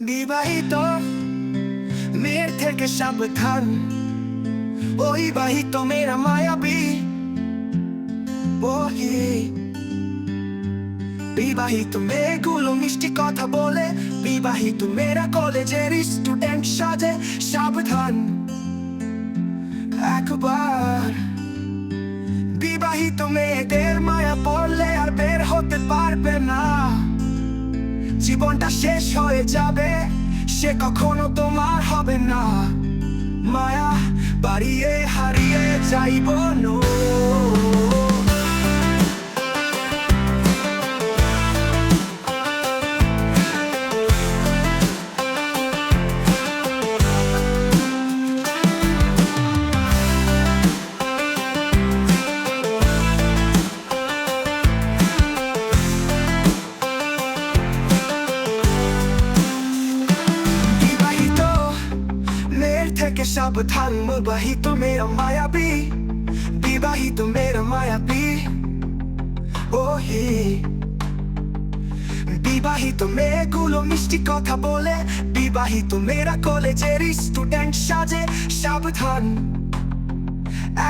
বিবাহিত, মেয়ের কলেজের স্টুডেন্ট সাজে, সাবধান। একবার বিবাহিত মেয়েদের মায়া পড়লে আর বের হতে পারবে না। জীবনটা শেষ হয়ে যাবে সে কখনো তোমার হবে না। মায়া বাড়িয়ে হারিয়ে যাইব নো থেকে সাবধান বিবাহিত মেয়েরা মায়াবী বিবাহিত মেয়েরা মায়াবী ওহি বিবাহিত মেয়েগুলো মিষ্টি কথা বলে বিবাহিত মেয়েরা কলেজের স্টুডেন্ট সাজে সাবধান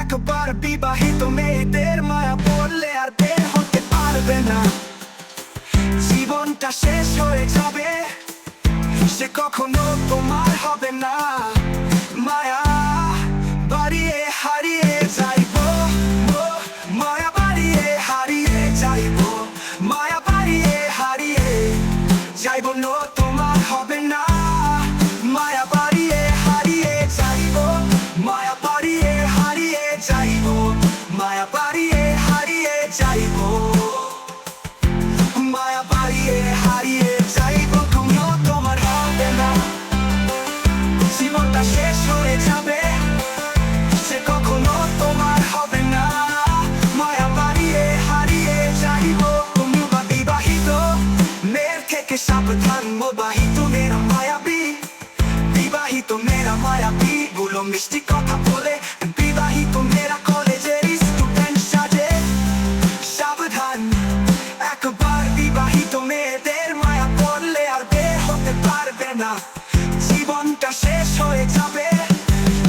একবার বিবাহিত মেয়েদের মায়া পড়লে আর বের হতে পারবে না জীবনটা শেষ হয়ে যাবে সে কখনো তোমার হবে না যাইব নো, তোমার হবে না। মায়া বাড়িয়ে হারিয়ে যাইব মায়া বাড়িয়ে হারিয়ে যাইব মায়া বাড়িয়ে হারিয়ে যাইব মায়া সাবধান, মোবাহিত মেয়েরা মায়াবী। বিবাহিত মেয়েরা মায়াবী, গুলো মিষ্টি কথা বলে। বিবাহিত মেয়েরা কলেজের স্টুডেন্ট সাজে। সাবধান, একবার বিবাহিত মেয়েদের মায়া পড়লে আর বের হতে পারবে না। জীবনটা শেষ হয়ে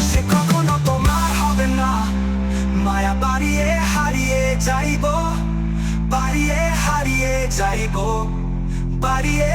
সে কখনো তোমার হবে না। মায়া বাড়িয়ে হারিয়ে যাইব, বাড়িয়ে হারিয়ে যাইব। বাড়িয়ে